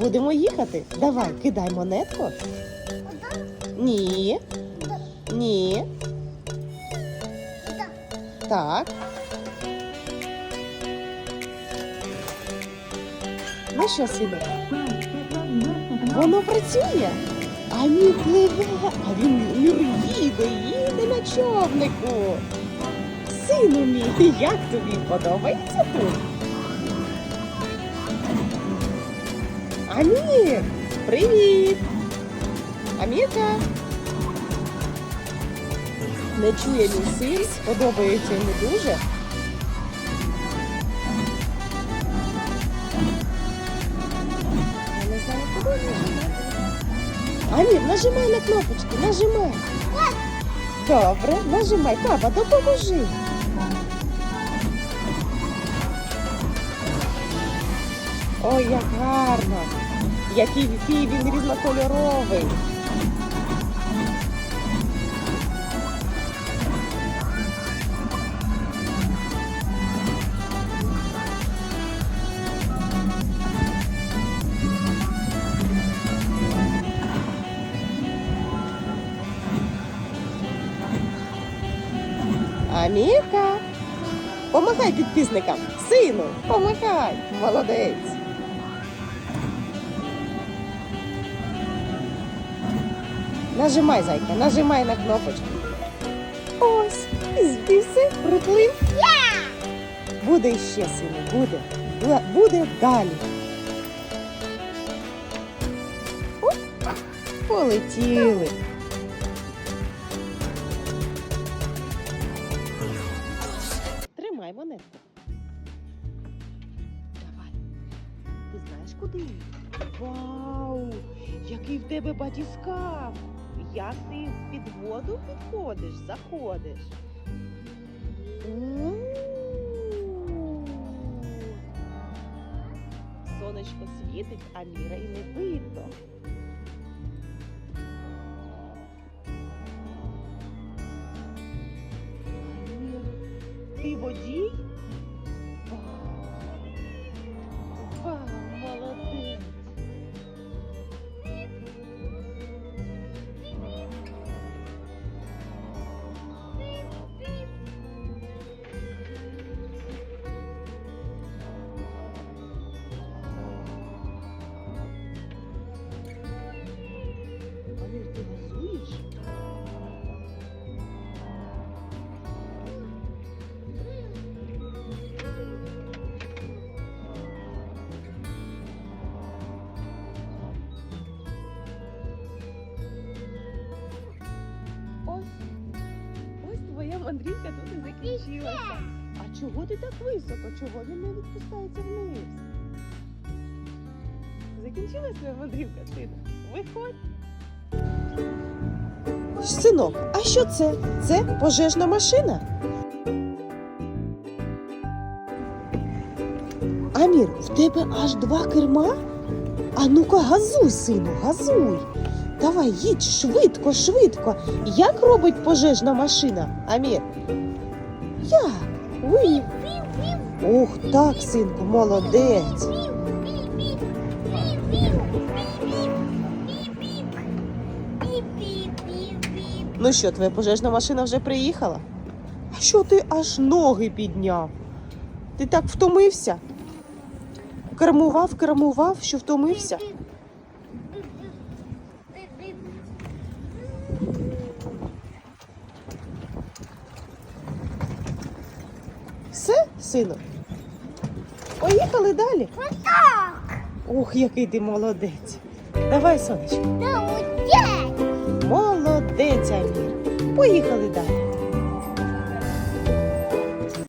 Будемо їхати. Давай, кидай монетку. Ні. Ні. Так. Ну що, сину? Воно працює. А мір пливе, а він їде, їде на човнику. Сину мій, як тобі подобається тут? Амір, привіт! Амірка. Не чує мій син, подобається йому дуже. Я не знаю, куди нажимати. Амір, нажимай на кнопочки, нажимай. Добре, нажимай. Папа, допоможи. Ой, як гарно! Який він різнокольоровий. Амірка, помахай підписникам. Сину, помахай. Молодець. Нажимай, зайка, нажимай на кнопочку. Ось, і збівся, приплив. Буде ще, сину, буде. Буде далі. Оп, полетіли. Тримай монетку. Давай. Ти знаєш куди? Вау! Який в тебе батіскаф! Як ти під воду підходиш, заходиш? Сонечко світить, а міра і не видно. Ти водій? Ось, твоя мандрівка тут і закінчилася. А чого ти так високо? Чого він не відпускається вниз? Закінчилась твоя мандрівка, сина? Виходь. Синок, а що це? Це пожежна машина. Амір, в тебе аж два керма? А ну-ка, газуй, сину, газуй. Давай, їдь швидко, швидко. Як робить пожежна машина, Амір? Як? Уй. Ух, так, синку, молодець. Ну що, твоя пожежна машина вже приїхала? А що ти аж ноги підняв? Ти так втомився? Кермував, кермував, що втомився? Все, сину? Поїхали далі. Ух, який ти молодець. Давай, сонечко. Молодець, Амір. Поїхали далі.